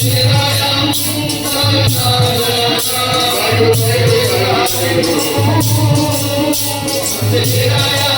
Yeah. Hare Hare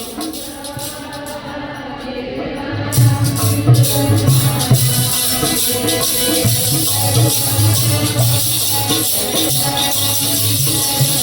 Thank you.